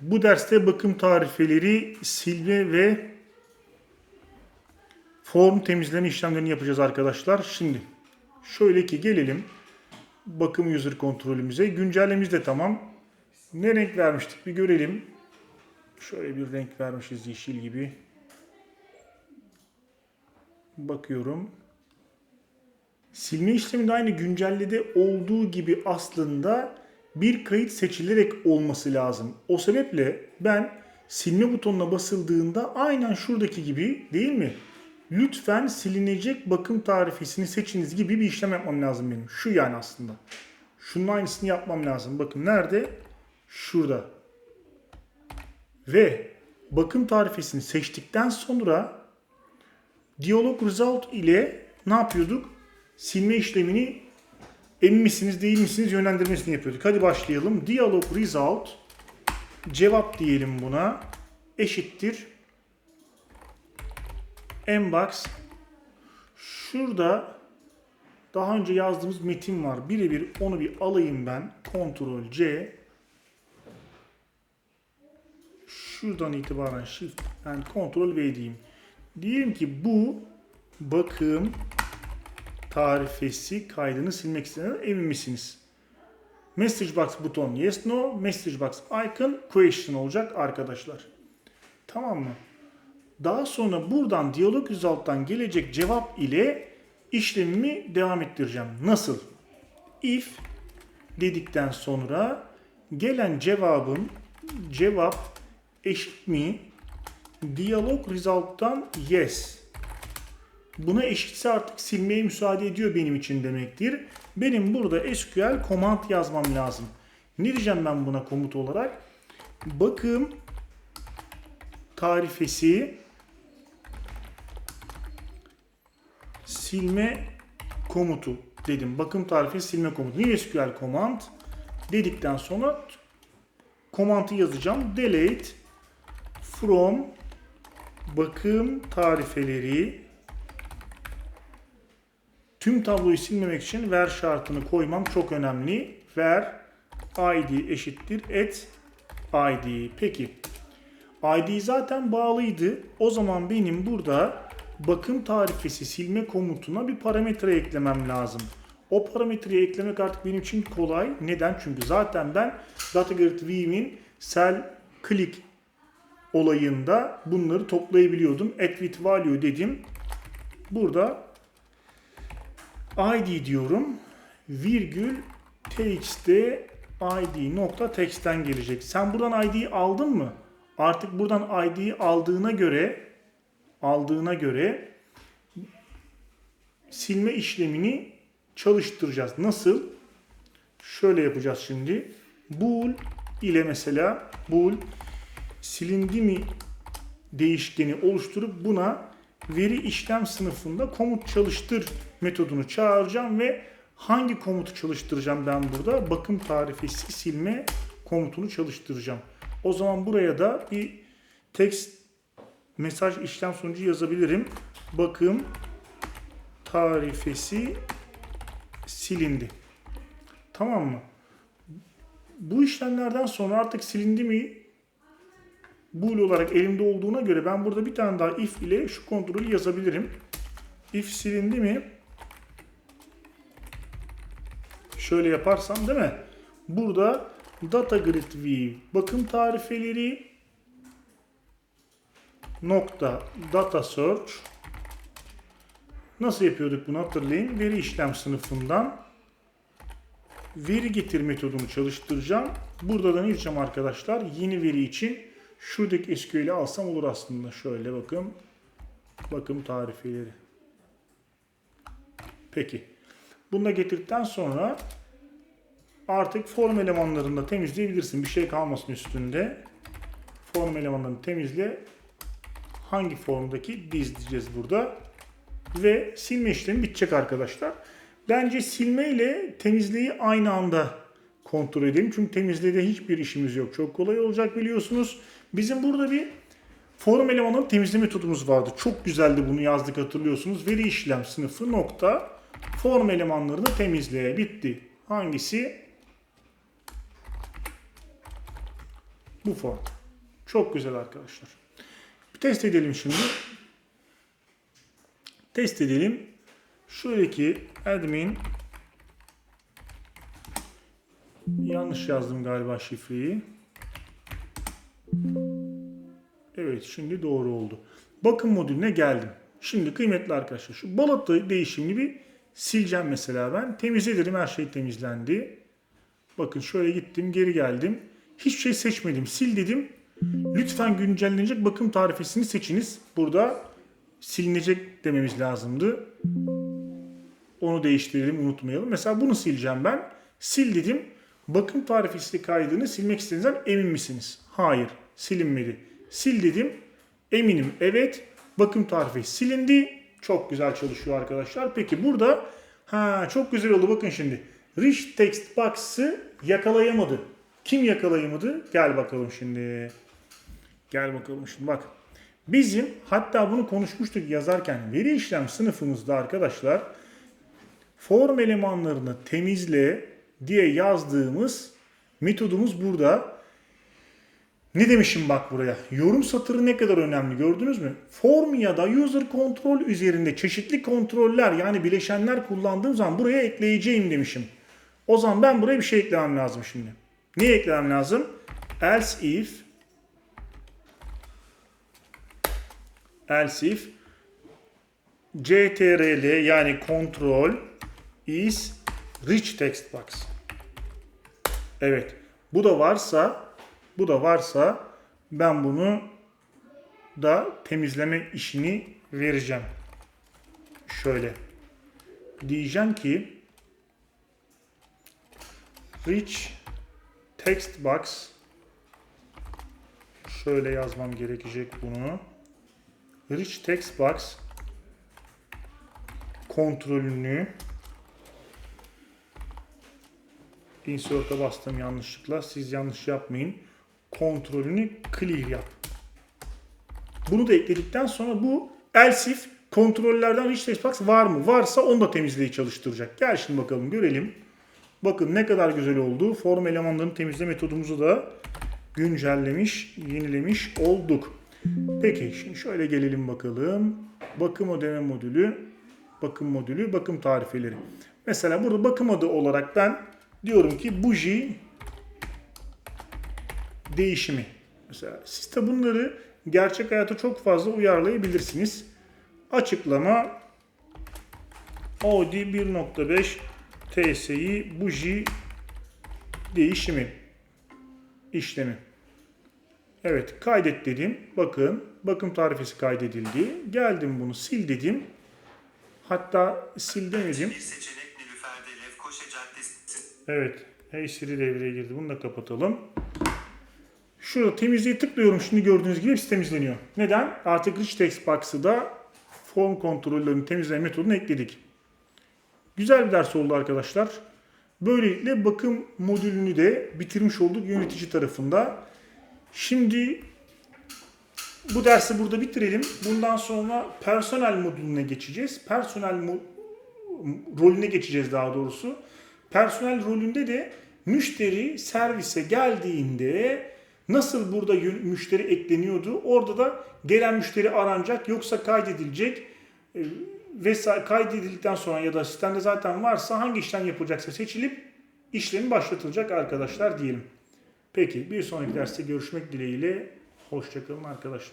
Bu derste bakım tarifeleri, silme ve form temizleme işlemlerini yapacağız arkadaşlar. Şimdi şöyle ki gelelim bakım user kontrolümüze. Güncellememiz de tamam. Ne renk vermiştik bir görelim. Şöyle bir renk vermişiz yeşil gibi. Bakıyorum. Silme işleminde aynı güncellede olduğu gibi aslında bir kayıt seçilerek olması lazım. O sebeple ben silme butonuna basıldığında aynen şuradaki gibi değil mi? Lütfen silinecek bakım tarifesini seçiniz gibi bir işlem yapmam lazım benim. Şu yani aslında. Şunun aynısını yapmam lazım. Bakın nerede? Şurada. Ve bakım tarifesini seçtikten sonra Diyalog result ile ne yapıyorduk? Silme işlemini emin misiniz değil misiniz yönlendirmesini yapıyorduk. Hadi başlayalım. Diyalog result cevap diyelim buna eşittir Mbox şurada daha önce yazdığımız metin var. Birebir onu bir alayım ben. Ctrl C şuradan itibaren Shift and Ctrl V diyeyim. Diyelim ki bu bakım tarifesi kaydını silmek istediğinizden emin misiniz? Message box buton yes no, message box icon question olacak arkadaşlar. Tamam mı? Daha sonra buradan diyalog result'tan gelecek cevap ile işlemimi devam ettireceğim. Nasıl? If dedikten sonra gelen cevabın cevap eşit mi? Diyalog result'tan yes. Buna eşitse artık silmeye müsaade ediyor benim için demektir. Benim burada SQL command yazmam lazım. Ne diyeceğim ben buna komut olarak? Bakım tarifesi silme komutu dedim. Bakım tarifesi silme komutu. New SQL command dedikten sonra komantı yazacağım. Delete from bakım tarifeleri tüm tabloyu silmemek için ver şartını koymam çok önemli. Ver id eşittir et id. Peki id zaten bağlıydı. O zaman benim burada bakım tarifesi silme komutuna bir parametre eklemem lazım. O parametreyi eklemek artık benim için kolay. Neden? Çünkü zaten ben DataGrid View'in cell click olayında bunları toplayabiliyordum. Add with value dedim. Burada id diyorum. Virgül txt'de id nokta text'ten gelecek. Sen buradan id'yi aldın mı? Artık buradan id'yi aldığına göre aldığına göre silme işlemini çalıştıracağız. Nasıl? Şöyle yapacağız şimdi. Bool ile mesela bool silindi mi değişkeni oluşturup buna veri işlem sınıfında komut çalıştır metodunu çağıracağım ve hangi komutu çalıştıracağım ben burada? Bakım tarifesi silme komutunu çalıştıracağım. O zaman buraya da bir text mesaj işlem sonucu yazabilirim. Bakım tarifesi silindi. Tamam mı? Bu işlemlerden sonra artık silindi mi bool olarak elimde olduğuna göre ben burada bir tane daha if ile şu kontrolü yazabilirim. If silindi mi? Şöyle yaparsam değil mi? Burada data grid view bakım tarifeleri nokta data search nasıl yapıyorduk bunu hatırlayın. Veri işlem sınıfından veri getir metodunu çalıştıracağım. Burada da ne diyeceğim arkadaşlar? Yeni veri için şuradaki SQL'i alsam olur aslında. Şöyle bakın. Bakım tarifeleri. Peki. Bunu da getirdikten sonra artık form elemanlarını da temizleyebilirsin. Bir şey kalmasın üstünde. Form elemanlarını temizle. Hangi formdaki diz diyeceğiz burada. Ve silme işlemi bitecek arkadaşlar. Bence silme ile temizliği aynı anda kontrol edelim. Çünkü temizliğde hiçbir işimiz yok. Çok kolay olacak biliyorsunuz. Bizim burada bir form elemanının temizleme metodumuz vardı. Çok güzeldi bunu yazdık hatırlıyorsunuz. Veri işlem sınıfı nokta form elemanlarını temizle. Bitti. Hangisi? Bu form. Çok güzel arkadaşlar. Bir test edelim şimdi. Test edelim. Şöyle ki admin yanlış yazdım galiba şifreyi. Evet şimdi doğru oldu. Bakım modülüne geldim. Şimdi kıymetli arkadaşlar şu balata değişimini bir sileceğim mesela ben. Temizle dedim her şey temizlendi. Bakın şöyle gittim geri geldim. Hiçbir şey seçmedim. Sil dedim. Lütfen güncellenecek bakım tarifesini seçiniz. Burada silinecek dememiz lazımdı. Onu değiştirelim unutmayalım. Mesela bunu sileceğim ben. Sil dedim. Bakım tarifesi kaydını silmek istediğinizden emin misiniz? Hayır. Silinmedi. Sil dedim. Eminim. Evet. Bakım tarifesi silindi. Çok güzel çalışıyor arkadaşlar. Peki burada ha çok güzel oldu. Bakın şimdi. Rich Text Box'ı yakalayamadı. Kim yakalayamadı? Gel bakalım şimdi. Gel bakalım şimdi bak. Bizim hatta bunu konuşmuştuk yazarken veri işlem sınıfımızda arkadaşlar form elemanlarını temizle diye yazdığımız metodumuz burada. Ne demişim bak buraya? Yorum satırı ne kadar önemli gördünüz mü? Form ya da user control üzerinde çeşitli kontroller yani bileşenler kullandığım zaman buraya ekleyeceğim demişim. O zaman ben buraya bir şey eklemem lazım şimdi. Ne eklemem lazım? Else if else if CTRL yani control is rich text box. Evet. Bu da varsa bu da varsa ben bunu da temizleme işini vereceğim. Şöyle. Diyeceğim ki rich text box şöyle yazmam gerekecek bunu. Rich text box kontrolünü insert'a bastım yanlışlıkla. Siz yanlış yapmayın. Kontrolünü clear yap. Bunu da ekledikten sonra bu else if kontrollerden rich text box var mı? Varsa onu da temizleyi çalıştıracak. Gel şimdi bakalım görelim. Bakın ne kadar güzel oldu. Form elemanlarını temizle metodumuzu da güncellemiş, yenilemiş olduk. Peki şimdi şöyle gelelim bakalım. Bakım ödeme modülü, bakım modülü, bakım tarifeleri. Mesela burada bakım adı olarak ben diyorum ki buji değişimi. Mesela siz de bunları gerçek hayata çok fazla uyarlayabilirsiniz. Açıklama Audi 1.5 TSI buji değişimi işlemi. Evet kaydet dedim. Bakın bakım tarifesi kaydedildi. Geldim bunu sil dedim. Hatta sil demedim. Evet. Hey Siri devreye girdi. Bunu da kapatalım. Şurada temizliğe tıklıyorum. Şimdi gördüğünüz gibi hepsi temizleniyor. Neden? Artık Rich Text Box'ı da form kontrollerinin temizleme metodunu ekledik. Güzel bir ders oldu arkadaşlar. Böylelikle bakım modülünü de bitirmiş olduk yönetici tarafında. Şimdi bu dersi burada bitirelim. Bundan sonra personel modülüne geçeceğiz. Personel mo- rolüne geçeceğiz daha doğrusu. Personel rolünde de müşteri servise geldiğinde nasıl burada müşteri ekleniyordu? Orada da gelen müşteri aranacak yoksa kaydedilecek e, vesaire kaydedildikten sonra ya da sistemde zaten varsa hangi işlem yapılacaksa seçilip işlemi başlatılacak arkadaşlar diyelim. Peki bir sonraki derste görüşmek dileğiyle. Hoşçakalın arkadaşlar.